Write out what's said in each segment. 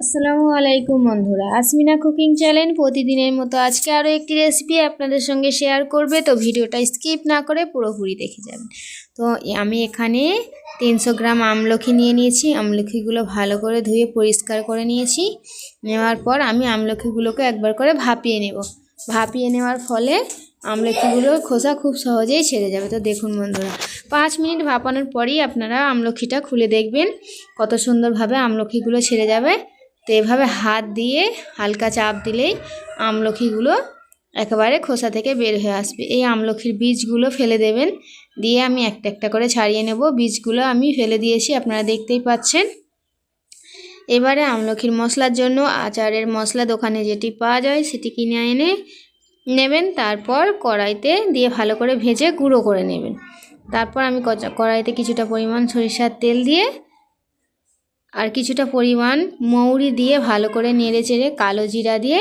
আসসালামু আলাইকুম বন্ধুরা আসমিনা কুকিং চ্যানেল প্রতিদিনের মতো আজকে আরও একটি রেসিপি আপনাদের সঙ্গে শেয়ার করবে, তো ভিডিওটা স্কিপ না করে পুরোপুরি দেখে যাবেন। তো আমি এখানে তিনশো গ্রাম আমলখি নিয়ে নিয়েছি, আমলখিগুলো ভালো করে ধুয়ে পরিষ্কার করে নিয়েছি। নেওয়ার পর আমি আমলখিগুলোকে একবার করে ভাপিয়ে নেব। ভাপিয়ে নেওয়ার ফলে আমলখিগুলোর খোসা খুব সহজেই ছেড়ে যাবে। তো দেখুন বন্ধুরা, পাঁচ মিনিট ভাপানোর পরই আপনারা আমলখিটা খুলে দেখবেন কত সুন্দরভাবে আমলখিগুলো ছেড়ে যাবে। তো এভাবে হাত দিয়ে হালকা চাপ দিলেই আমলখিগুলো একেবারে খোসা থেকে বের হয়ে আসবে। এই আমলখির বীজগুলো ফেলে দেবেন। দিয়ে আমি একটা একটা করে ছাড়িয়ে নেব। বীজগুলো আমি ফেলে দিয়েছি, আপনারা দেখতেই পাচ্ছেন। এবারে আমলখির মশলার জন্য আচারের মশলা দোকানে যেটি পাওয়া যায় সেটি কিনে এনে নেবেন। তারপর কড়াইতে দিয়ে ভালো করে ভেজে গুঁড়ো করে নেবেন। তারপর আমি কড়াইতে কিছুটা পরিমাণ সরিষার তেল দিয়ে আর কিছুটা পরিমাণ মৌরি দিয়ে ভালো করে নেড়ে চেড়ে কালো জিরা দিয়ে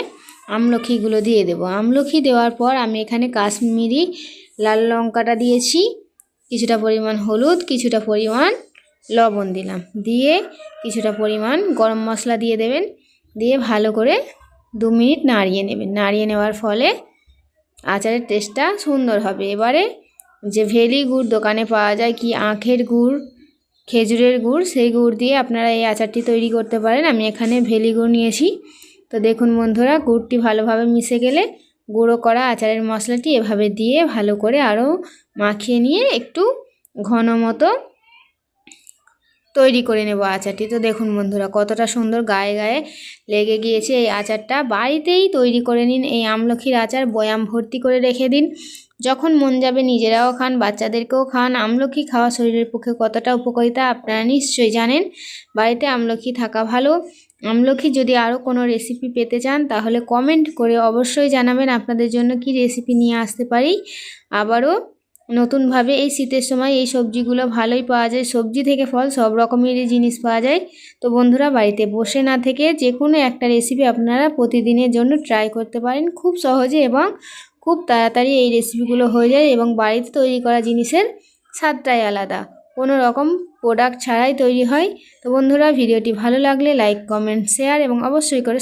আমলখিগুলো দিয়ে দেবো। আমলখি দেওয়ার পর আমি এখানে কাশ্মীরি লাল লঙ্কাটা দিয়েছি, কিছুটা পরিমাণ হলুদ, কিছুটা পরিমাণ লবণ দিলাম। দিয়ে কিছুটা পরিমাণ গরম মশলা দিয়ে দেবেন, দিয়ে ভালো করে দু মিনিট নাড়িয়ে নেবেন। নাড়িয়ে নেওয়ার ফলে আচারের টেস্টটা সুন্দর হবে। এবারে যে ভেলি গুড় দোকানে পাওয়া যায় কি আখের গুড় খেজুরের গুড়, সেই গুড় দিয়ে আপনারা এই আচারটি তৈরি করতে পারেন। আমি এখানে ভেলি গুড় নিয়েছি। তো দেখুন বন্ধুরা, গুড়টি ভালোভাবে মিশে গেলে গুঁড়ো করা আচারের মশলাটি এভাবে দিয়ে ভালো করে আরও মাখিয়ে নিয়ে একটু ঘন মতো তৈরি করে নেব আচারটি। তো দেখুন বন্ধুরা, কতটা সুন্দর গায়ে গায়ে লেগে গিয়েছে এই আচারটা। বাড়িতেই তৈরি করে নিন, এই আমলখির আচার বয়াম ভর্তি করে রেখে দিন। যখন মন যাবে নিজেরাও খান, বাচ্চাদেরকেও খান। আমলকি খাওয়া শরীরের পক্ষে কতটা উপকারিতা আপনারা নিশ্চয়ই জানেন। বাড়িতে আমলকি থাকা ভালো। আমলকি যদি আরও কোনো রেসিপি পেতে চান, তাহলে কমেন্ট করে অবশ্যই জানাবেন আপনাদের জন্য কি রেসিপি নিয়ে আসতে পারি। আবারও নতুনভাবে এই শীতের সময় এই সবজিগুলো ভালোই পাওয়া যায়। সবজি থেকে ফল সব রকমেরই জিনিস পাওয়া যায়। তো বন্ধুরা, বাড়িতে বসে না থেকে যে কোনো একটা রেসিপি আপনারা প্রতিদিনের জন্য ট্রাই করতে পারেন। খুব সহজে এবং খুব তাড়াতাড়ি এই রেসিপিগুলো হয়ে যায় এবং বাড়িতে তৈরি করা জিনিসের স্বাদটাই আলাদা। কোনো রকম প্রোডাক্ট ছাড়াই তৈরি হয়। তো বন্ধুরা, ভিডিওটি ভালো লাগলে লাইক কমেন্ট শেয়ার এবং অবশ্যই করে